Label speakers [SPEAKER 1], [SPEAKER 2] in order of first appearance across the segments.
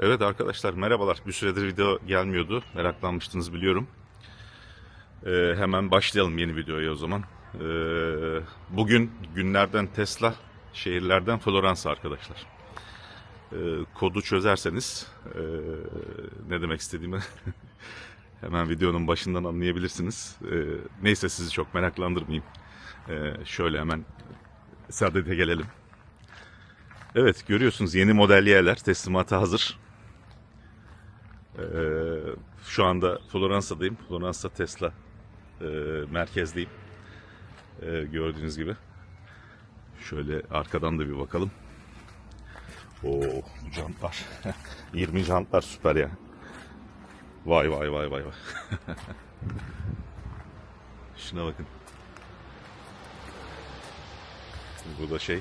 [SPEAKER 1] Evet arkadaşlar merhabalar. Bir süredir video gelmiyordu. Meraklanmıştınız biliyorum. Ee, hemen başlayalım yeni videoya o zaman. Ee, bugün günlerden Tesla, şehirlerden Florence arkadaşlar. Ee, kodu çözerseniz ee, ne demek istediğimi hemen videonun başından anlayabilirsiniz. Ee, neyse sizi çok meraklandırmayayım. Ee, şöyle hemen sadede gelelim. Evet görüyorsunuz yeni model yerler teslimata hazır. Ee, şu anda Floransa'dayım. Floransa Tesla e, merkezdeyim. Ee, gördüğünüz gibi. Şöyle arkadan da bir bakalım. Oo, bu jantlar. 20 jantlar süper ya. Vay vay vay vay vay. Şuna bakın. Bu da şey.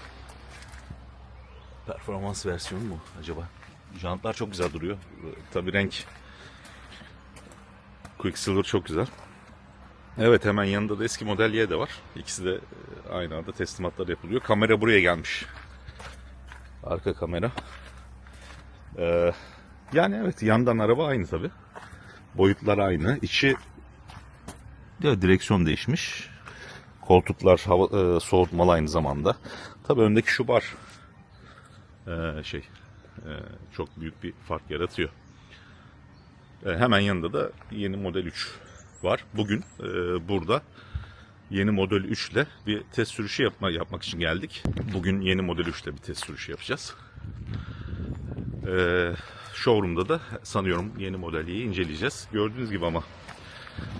[SPEAKER 1] Performans versiyonu mu acaba? Jantlar çok güzel duruyor. Tabii renk Quicksilver çok güzel. Evet hemen yanında da eski model Y de var. İkisi de e, aynı anda teslimatlar yapılıyor. Kamera buraya gelmiş. Arka kamera. Ee, yani evet yandan araba aynı tabi. Boyutlar aynı. İçi de direksiyon değişmiş. Koltuklar hava, e, soğutmalı aynı zamanda. Tabi öndeki şu bar e, şey çok büyük bir fark yaratıyor. E, hemen yanında da yeni Model 3 var. Bugün e, burada yeni Model 3 ile bir test sürüşü yapma, yapmak için geldik. Bugün yeni Model 3 ile bir test sürüşü yapacağız. E, showroom'da da sanıyorum yeni Model Y'yi inceleyeceğiz. Gördüğünüz gibi ama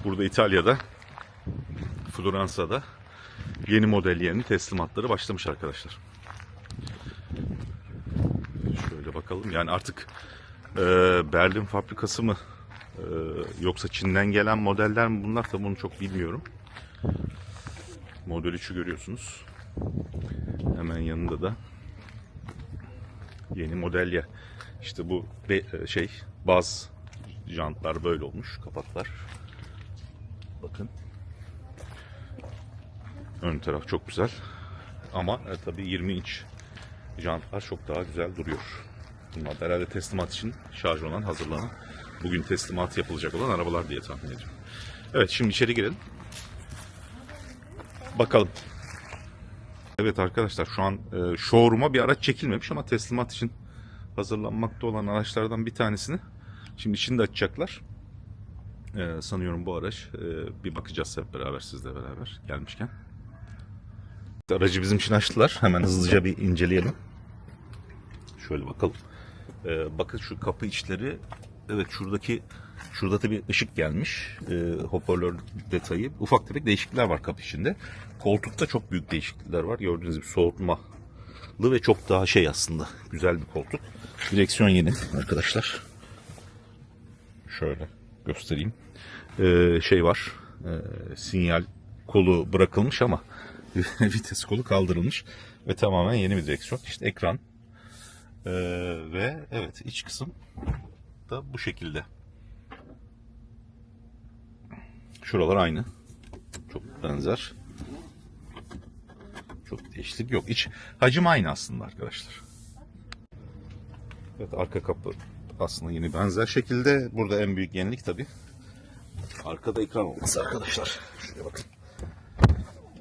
[SPEAKER 1] burada İtalya'da Floransa'da yeni model yerinin teslimatları başlamış arkadaşlar. Şöyle bakalım. Yani artık e, Berlin fabrikası mı e, yoksa Çin'den gelen modeller mi bunlar tabi bunu çok bilmiyorum. Model 3'ü görüyorsunuz. Hemen yanında da yeni model ya. İşte bu be- e, şey baz jantlar böyle olmuş. Kapaklar. Bakın. Ön taraf çok güzel. Ama e, tabii 20 inç jantlar çok daha güzel duruyor. Bunlar da herhalde teslimat için şarj olan, hazırlanan, bugün teslimat yapılacak olan arabalar diye tahmin ediyorum. Evet şimdi içeri girelim. Bakalım. Evet arkadaşlar şu an e, showroom'a bir araç çekilmemiş ama teslimat için hazırlanmakta olan araçlardan bir tanesini şimdi içinde açacaklar. E, sanıyorum bu araç. E, bir bakacağız hep beraber sizle beraber gelmişken. Aracı bizim için açtılar. Hemen hızlıca bir inceleyelim. Şöyle bakalım. Ee, bakın şu kapı içleri evet şuradaki şurada tabii ışık gelmiş. Ee, hoparlör detayı. Ufak tefek değişiklikler var kapı içinde. Koltukta çok büyük değişiklikler var. Gördüğünüz gibi soğutmalı ve çok daha şey aslında. Güzel bir koltuk. Direksiyon yeni arkadaşlar. Şöyle göstereyim. Ee, şey var. Ee, sinyal kolu bırakılmış ama vites kolu kaldırılmış ve tamamen yeni bir direksiyon. İşte ekran Ee, ve evet iç kısım da bu şekilde. Şuralar aynı. Çok benzer. Çok değişiklik yok. İç hacim aynı aslında arkadaşlar. Evet arka kapı aslında yeni benzer şekilde. Burada en büyük yenilik tabii. Arkada ekran olması arkadaşlar. Şuraya bakın.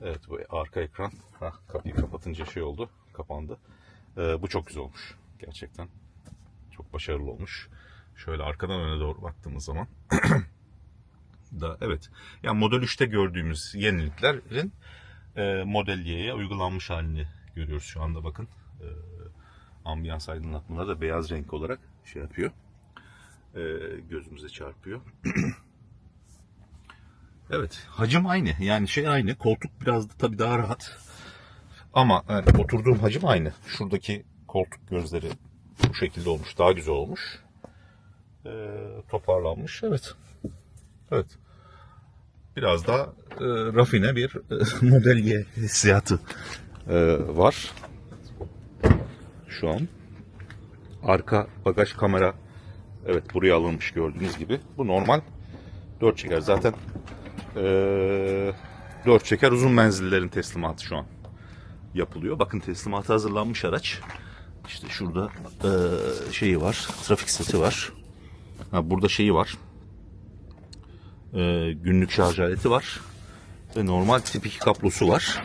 [SPEAKER 1] Evet bu arka ekran. Hah, kapıyı kapatınca şey oldu. Kapandı. Ee, bu çok güzel olmuş. Gerçekten. Çok başarılı olmuş. Şöyle arkadan öne doğru baktığımız zaman da evet. Yani Model 3'te gördüğümüz yeniliklerin e, Model Y'ye uygulanmış halini görüyoruz şu anda bakın. E, ambiyans aydınlatmaları da beyaz renk olarak şey yapıyor. E, gözümüze çarpıyor. Evet, hacim aynı. Yani şey aynı. Koltuk biraz da tabii daha rahat. Ama yani oturduğum hacim aynı. Şuradaki koltuk gözleri bu şekilde olmuş. Daha güzel olmuş. Ee, toparlanmış. Evet. Evet. Biraz daha e, rafine bir e, model Y hissiyatı e, var. Şu an. Arka bagaj kamera evet buraya alınmış gördüğünüz gibi. Bu normal 4 çeker. Zaten ee, 4 çeker uzun menzillerin teslimatı şu an yapılıyor. Bakın teslimatı hazırlanmış araç. İşte şurada eee, şeyi var. Trafik seti var. Ha, burada şeyi var. Eee, günlük şarj aleti var. Ve normal tip 2 kablosu var.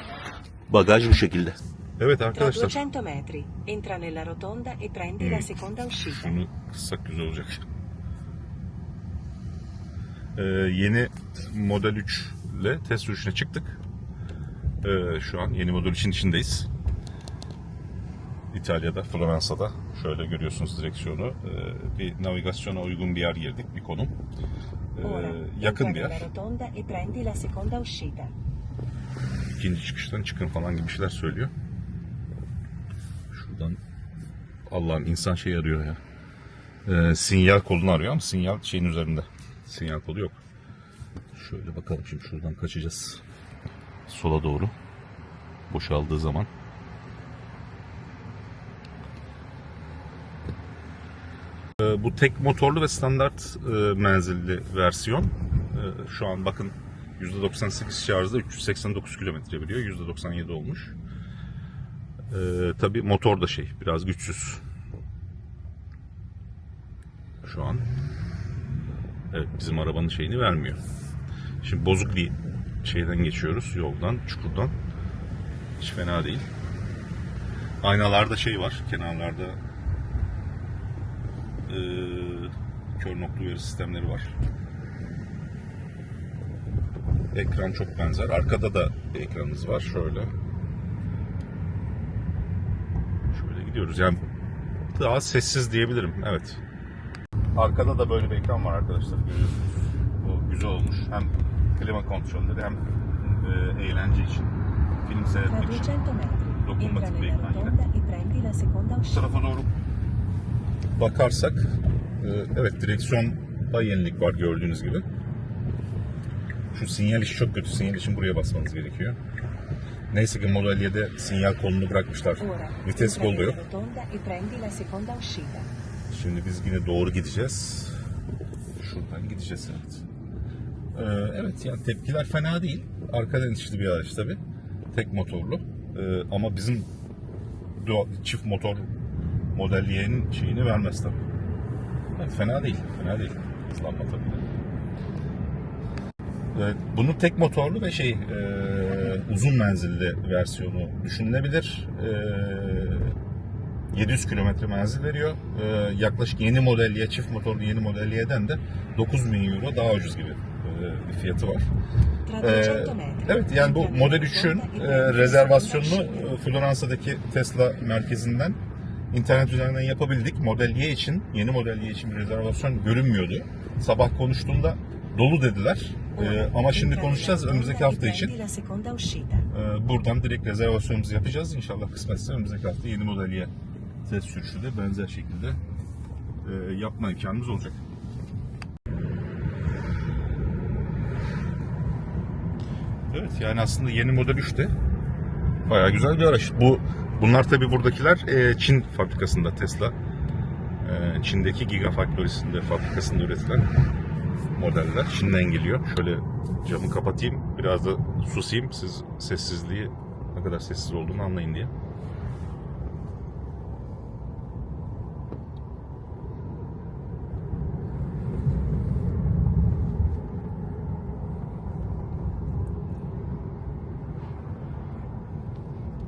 [SPEAKER 1] Bagaj bu şekilde. Evet
[SPEAKER 2] Tra
[SPEAKER 1] arkadaşlar.
[SPEAKER 2] 200 metri, entra nella rotonda e prendi la seconda uscita.
[SPEAKER 1] Şunu kıssak güzel olacak. Ee, yeni Model 3 ile test sürüşüne çıktık. Ee, şu an yeni Model 3'in içindeyiz. İtalya'da, Floransa'da. Şöyle görüyorsunuz direksiyonu. Ee, bir navigasyona uygun bir yer girdik, bir konum. Ee, yakın bir yer.
[SPEAKER 2] e.
[SPEAKER 1] İkinci çıkıştan çıkın falan gibi şeyler söylüyor. Şuradan Allah'ım insan şey arıyor ya. Ee, sinyal kolunu arıyor ama sinyal şeyin üzerinde. Sinyal kolu yok. Şöyle bakalım şimdi şuradan kaçacağız. Sola doğru. Boşaldığı zaman. Bu tek motorlu ve standart e, menzilli versiyon. Ee, şu an bakın %98 şarjda 389 kilometre veriyor. %97 olmuş. Ee, tabii motor da şey biraz güçsüz. Şu an. Evet bizim arabanın şeyini vermiyor. Şimdi bozuk bir şeyden geçiyoruz. Yoldan, çukurdan. Hiç fena değil. Aynalarda şey var. Kenarlarda eee kör nokta uyarı sistemleri var. Ekran çok benzer. Arkada da ekranımız var. Şöyle. Şöyle gidiyoruz. Yani daha sessiz diyebilirim. Evet. Arkada da böyle bir ekran var arkadaşlar. Görüyorsunuz. O güzel olmuş. Hem klima kontrolleri hem e, eğlence için. Film seyretmek
[SPEAKER 2] 200
[SPEAKER 1] için. Dokunmatik bir ekran yine.
[SPEAKER 2] e
[SPEAKER 1] Bu tarafa doğru bakarsak e, evet direksiyonda yenilik var gördüğünüz gibi. Şu sinyal işi çok kötü. Sinyal için buraya basmanız gerekiyor. Neyse ki Model 7'de sinyal kolunu bırakmışlar. Vites kolu yok.
[SPEAKER 2] e.
[SPEAKER 1] Şimdi biz yine doğru gideceğiz. Şuradan gideceğiz evet. Ee, evet yani tepkiler fena değil. Arkadan itişli bir araç tabi. Tek motorlu. Ee, ama bizim çift motor Model Y'nin şeyini vermez tabi. Evet, fena değil. Fena değil. Hızlanma tabi. Evet, bunun tek motorlu ve şey e, uzun menzilli versiyonu düşünülebilir. E, 700 kilometre menzil veriyor. Ee, yaklaşık yeni model Y, çift motorlu yeni model Y'den de 9000 euro daha ucuz gibi e, bir fiyatı var.
[SPEAKER 2] Tra 200 metri,
[SPEAKER 1] evet yani bu Model 3'ün
[SPEAKER 2] rotonda e
[SPEAKER 1] e, rezervasyonunu e, Floransa'daki Tesla merkezinden internet üzerinden yapabildik. Model Y için, yeni Model Y için bir rezervasyon görünmüyordu. Sabah konuştuğumda dolu dediler. Ee, ama şimdi konuşacağız önümüzdeki hafta için. Ee, buradan direkt rezervasyonumuzu yapacağız. İnşallah kısmetse önümüzdeki hafta yeni model Y test sürüşü de benzer şekilde e, yapma imkanımız olacak. Evet yani aslında yeni model 3'te bayağı güzel bir araç. Bu bunlar tabi buradakiler e, Çin fabrikasında Tesla. E, Çin'deki Gigafactory'sinde fabrikasında üretilen modeller. Çin'den geliyor. Şöyle camı kapatayım. Biraz da susayım. Siz sessizliği ne kadar sessiz olduğunu anlayın diye.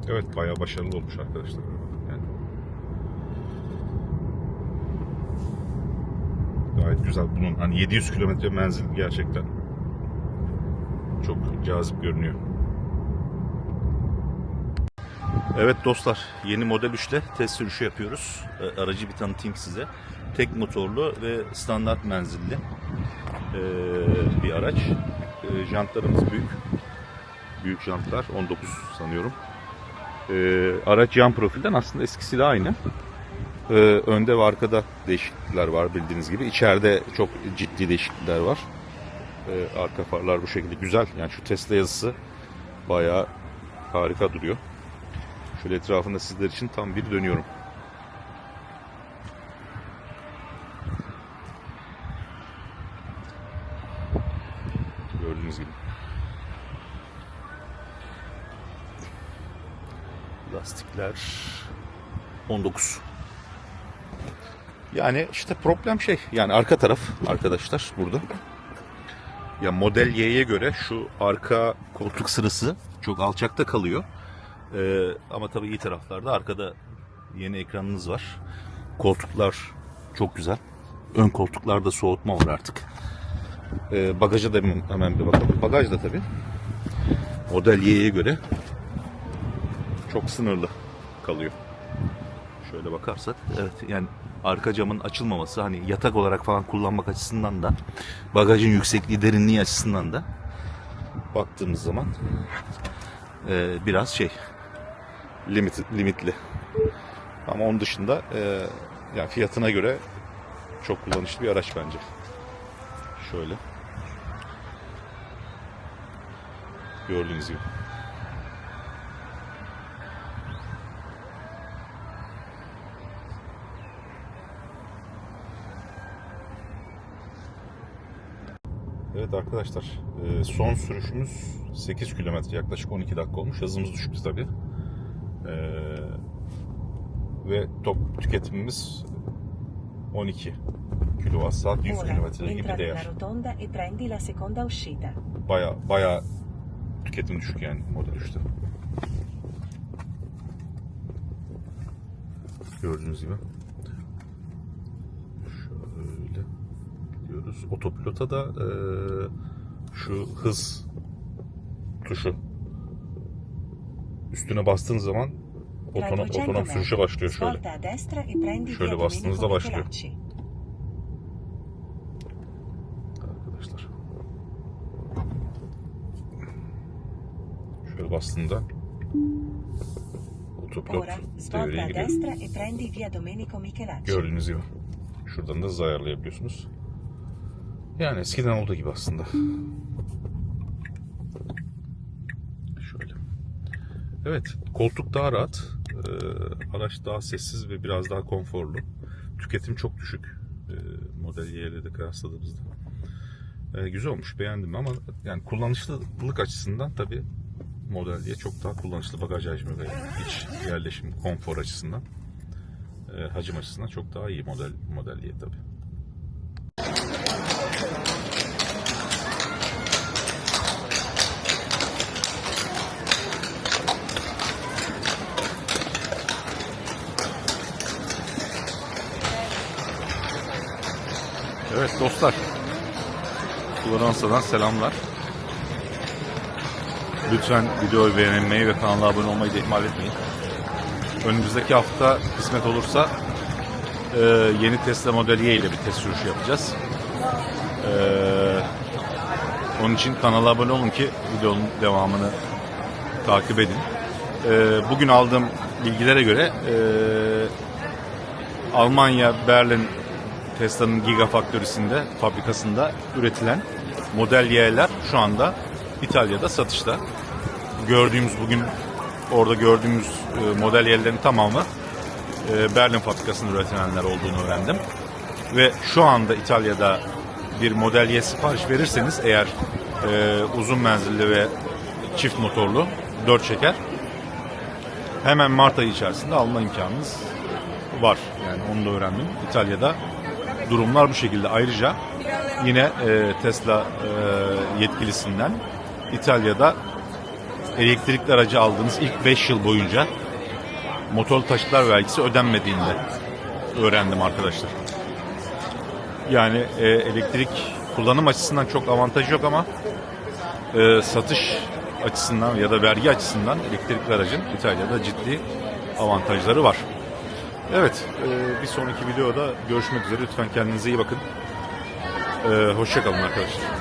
[SPEAKER 1] Evet bayağı başarılı olmuş arkadaşlar. Yani gayet güzel. Bunun hani 700 kilometre menzil gerçekten çok cazip görünüyor. Evet dostlar, yeni Model 3 ile test sürüşü yapıyoruz. E, Aracı bir tanıtayım size. Tek motorlu ve standart menzilli e, bir araç. E, Jantlarımız büyük. Büyük jantlar, 19 sanıyorum. E, Araç yan profilden aslında eskisiyle aynı. Ee, önde ve arkada değişiklikler var bildiğiniz gibi. İçeride çok ciddi değişiklikler var. Ee, arka farlar bu şekilde güzel. Yani şu Tesla yazısı bayağı harika duruyor. Şöyle etrafında sizler için tam bir dönüyorum. Gördüğünüz gibi. Lastikler 19. Yani işte problem şey. Yani arka taraf arkadaşlar burada. Ya model Y'ye göre şu arka koltuk sırası çok alçakta kalıyor. Ee, ama tabii iyi taraflarda arkada yeni ekranınız var. Koltuklar çok güzel. Ön koltuklarda soğutma var artık. Ee, bagaja da hemen bir bakalım. Bagaj da tabii model Y'ye göre çok sınırlı kalıyor. Şöyle bakarsak evet yani arka camın açılmaması hani yatak olarak falan kullanmak açısından da bagajın yüksekliği derinliği açısından da baktığımız zaman e, biraz şey limit, limitli. Ama onun dışında e, yani fiyatına göre çok kullanışlı bir araç bence. Şöyle. Gördüğünüz gibi. Evet arkadaşlar e, son sürüşümüz 8 kilometre yaklaşık 12 dakika olmuş. Hızımız düşüktü tabi. Ve top tüketimimiz 12 kilowatt saat 100
[SPEAKER 2] Ora
[SPEAKER 1] kilometre gibi değer.
[SPEAKER 2] e.
[SPEAKER 1] Baya baya tüketim düşük yani Model 3'te. Gördüğünüz gibi. Şöyle gidiyoruz. Otopilota da eee, şu hız tuşu üstüne bastığınız zaman otonom,
[SPEAKER 2] 200
[SPEAKER 1] otonom sürüşe başlıyor şöyle.
[SPEAKER 2] E
[SPEAKER 1] Şöyle bastığınızda başlıyor. Arkadaşlar. Şöyle bastığında otopilot devreye giriyor.
[SPEAKER 2] e.
[SPEAKER 1] Gördüğünüz gibi. Şuradan da hız ayarlayabiliyorsunuz. Yani eskiden olduğu gibi aslında. Şöyle. Evet, koltuk daha rahat. Ee, araç daha sessiz ve biraz daha konforlu. Tüketim çok düşük. Ee, Model Y ile de kıyasladığımızda. Ee, güzel olmuş, beğendim ama yani kullanışlılık açısından tabii Model Y çok daha kullanışlı bagaj hacmi ve iç yerleşim, konfor açısından e, hacim açısından çok daha iyi model model Y tabi. Dostlar. Floransa'dan selamlar. Lütfen videoyu beğenmeyi ve kanala abone olmayı da ihmal etmeyin. Önümüzdeki hafta kısmet olursa e, yeni Tesla Model Y ile bir test sürüşü yapacağız. E, onun için kanala abone olun ki videonun devamını takip edin. E, bugün aldığım bilgilere göre e, Almanya, Berlin Tesla'nın Gigafactory'sinde, fabrikasında üretilen Model Y'ler şu anda İtalya'da satışta. Gördüğümüz bugün orada gördüğümüz e, model yerlerin tamamı e, Berlin fabrikasında üretilenler olduğunu öğrendim. Ve şu anda İtalya'da bir model Y sipariş verirseniz eğer e, uzun menzilli ve çift motorlu 4 çeker hemen Mart ayı içerisinde alma imkanınız var. Yani onu da öğrendim. İtalya'da durumlar bu şekilde. Ayrıca yine e, Tesla e, yetkilisinden İtalya'da elektrikli aracı aldığınız ilk 5 yıl boyunca motorlu taşıtlar vergisi ödenmediğini de öğrendim arkadaşlar. Yani e, elektrik kullanım açısından çok avantajı yok ama e, satış açısından ya da vergi açısından elektrikli aracın İtalya'da ciddi avantajları var. Evet, e, bir sonraki videoda görüşmek üzere. Lütfen kendinize iyi bakın. E, hoşçakalın arkadaşlar.